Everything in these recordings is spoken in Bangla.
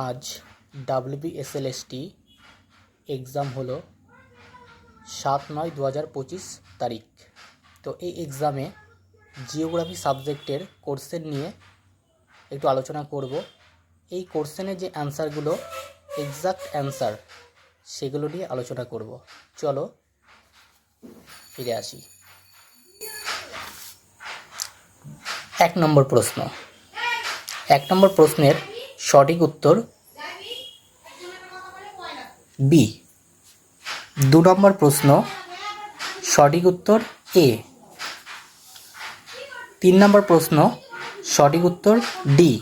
আজ ডাব্লিউবিএসএলএসটি এক্সাম হলো সাত নয় দু হাজার পঁচিশ তারিখ। তো এই এক্সামে জিওগ্রাফি সাবজেক্টের কোশ্চেন নিয়ে একটু আলোচনা করব। এই কোশ্চেনের যে অ্যান্সারগুলো এক্সাক্ট অ্যান্সার সেগুলো নিয়ে আলোচনা করব। চলো, ফিরে আসি। এক নম্বর প্রশ্ন। এক নম্বর প্রশ্নের সঠিক উত্তর বি। দু নম্বর প্রশ্ন, সঠিক উত্তর এ। তিন নম্বর প্রশ্ন, সঠিক উত্তর ডি।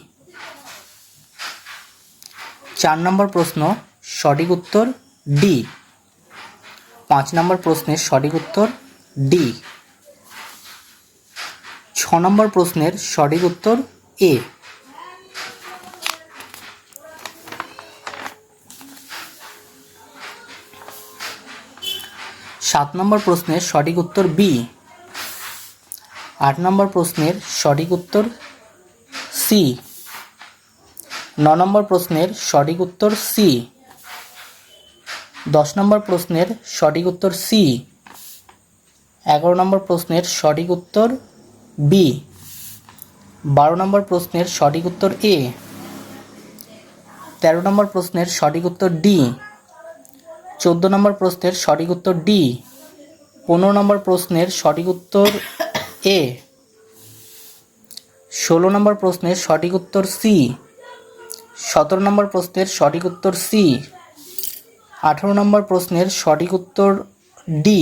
চার নম্বর প্রশ্ন, সঠিক উত্তর ডি। পাঁচ নম্বর প্রশ্নের সঠিক উত্তর ডি। ছ নম্বর প্রশ্নের সঠিক উত্তর এ। সাত নম্বর প্রশ্নের সঠিক উত্তর বি। আট নম্বর প্রশ্নের সঠিক উত্তর সি। ন নম্বর প্রশ্নের সঠিক উত্তর সি। দশ নম্বর প্রশ্নের সঠিক উত্তর সি। এগারো নম্বর প্রশ্নের সঠিক উত্তর বি। বারো নম্বর প্রশ্নের সঠিক উত্তর এ। তেরো নম্বর প্রশ্নের সঠিক উত্তর ডি। চোদ্দ নম্বর প্রশ্নের সঠিক উত্তর ডি। পনেরো নম্বর প্রশ্নের সঠিক উত্তর এ। ষোলো নম্বর প্রশ্নের সঠিক উত্তর সি। সতেরো নম্বর প্রশ্নের সঠিক উত্তর সি। আঠেরো নম্বর প্রশ্নের সঠিক উত্তর ডি।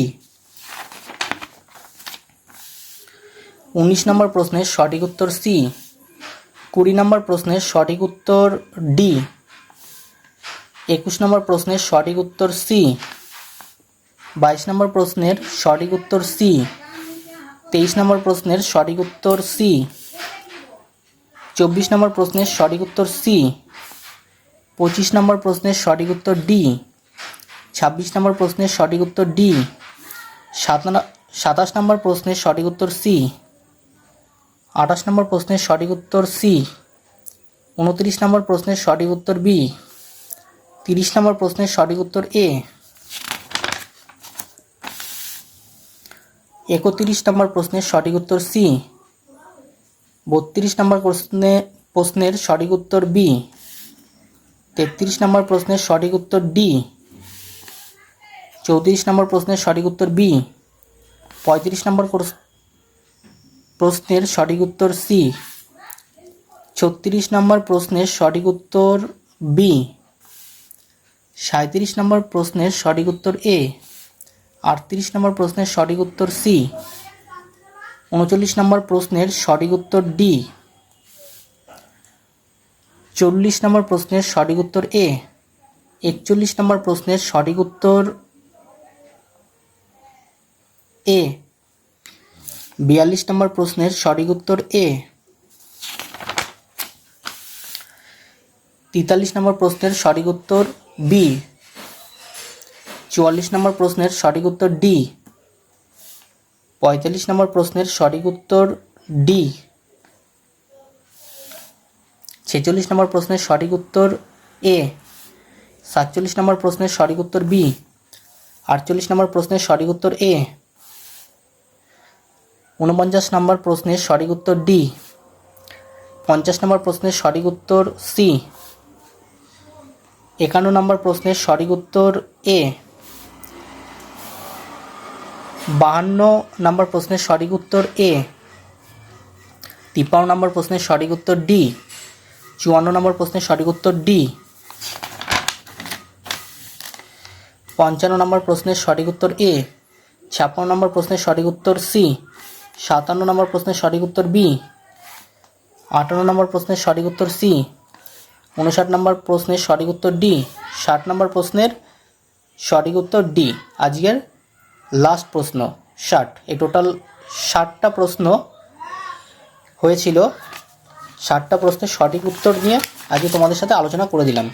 উনিশ নম্বর প্রশ্নের সঠিক উত্তর সি। কুড়ি নম্বর প্রশ্নের সঠিক উত্তর ডি। একুশ নম্বর প্রশ্নের সঠিক উত্তর সি। বাইশ নম্বর প্রশ্নের সঠিক উত্তর সি। তেইশ নম্বর প্রশ্নের সঠিক উত্তর সি। চব্বিশ নম্বর প্রশ্নের সঠিক উত্তর সি। পঁচিশ নম্বর প্রশ্নের সঠিক উত্তর ডি। ছাব্বিশ নম্বর প্রশ্নের সঠিক উত্তর ডি। সাত সাতাশ নম্বর প্রশ্নের সঠিক উত্তর সি। আঠাশ নম্বর প্রশ্নের সঠিক উত্তর সি। উনত্রিশ নম্বর প্রশ্নের সঠিক উত্তর বি। তিরিশ নম্বর প্রশ্নের সঠিক উত্তর এ। একত্রিশ নম্বর প্রশ্নের সঠিক উত্তর সি। বত্রিশ নম্বর প্রশ্নে, প্রশ্নের সঠিক উত্তর বি। তেত্রিশ নম্বর প্রশ্নের সঠিক উত্তর ডি। চৌত্রিশ নম্বর প্রশ্নের সঠিক উত্তর বি। পঁয়ত্রিশ নম্বর প্রশ্নের সঠিক উত্তর সি। ছত্রিশ নম্বর প্রশ্নের সঠিক উত্তর বি। সাঁত্রিশ নম্বর প্রশ্নের সঠিক উত্তর এ, আটত্রিশ নম্বর প্রশ্নের সঠিক উত্তর সি, উনচল্লিশ নম্বর প্রশ্নের সঠিক উত্তর ডি, চল্লিশ নম্বর প্রশ্নের সঠিক উত্তর এ, একচল্লিশ নম্বর প্রশ্নের সঠিক উত্তর এ, বিয়াল্লিশ নম্বর প্রশ্নের সঠিক উত্তর এ তেতাল্লিশ নম্বর প্রশ্নের সঠিক উত্তর বি চুয়াল্লিশ নম্বর প্রশ্নের সঠিক উত্তর ডি পঁয়তাল্লিশ নম্বর প্রশ্নের সঠিক উত্তর ডি ছেচল্লিশ নম্বর প্রশ্নের সঠিক উত্তর এ সাতচল্লিশ নম্বর প্রশ্নের সঠিক উত্তর বি আটচল্লিশ নম্বর প্রশ্নের সঠিক উত্তর এ ঊনপঞ্চাশ নম্বর প্রশ্নের সঠিক উত্তর ডি পঞ্চাশ নম্বর প্রশ্নের সঠিক উত্তর সি একান্ন নম্বর প্রশ্নের সঠিক উত্তর এ। বাহান্ন নম্বর প্রশ্নের সঠিক উত্তর এ। তিপ্পান্ন নম্বর প্রশ্নের সঠিক উত্তর ডি। চুয়ান্ন নম্বর প্রশ্নের সঠিক উত্তর ডি। পঞ্চান্ন নম্বর প্রশ্নের সঠিক উত্তর এ। ছাপ্পান্ন নম্বর প্রশ্নের সঠিক উত্তর সি। সাতান্ন নম্বর প্রশ্নের সঠিক উত্তর বি। আটান্ন নম্বর প্রশ্নের সঠিক উত্তর সি। উনষাট নম্বর প্রশ্নের সঠিক উত্তর ডি, ষাট নম্বর প্রশ্নের সঠিক উত্তর ডি। আজকের লাস্ট প্রশ্ন, ষাট। এই টোটাল ষাটটা প্রশ্ন হয়েছিল। ষাটটা প্রশ্নের সঠিক উত্তর নিয়ে আজকে তোমাদের সাথে আলোচনা করে দিলাম।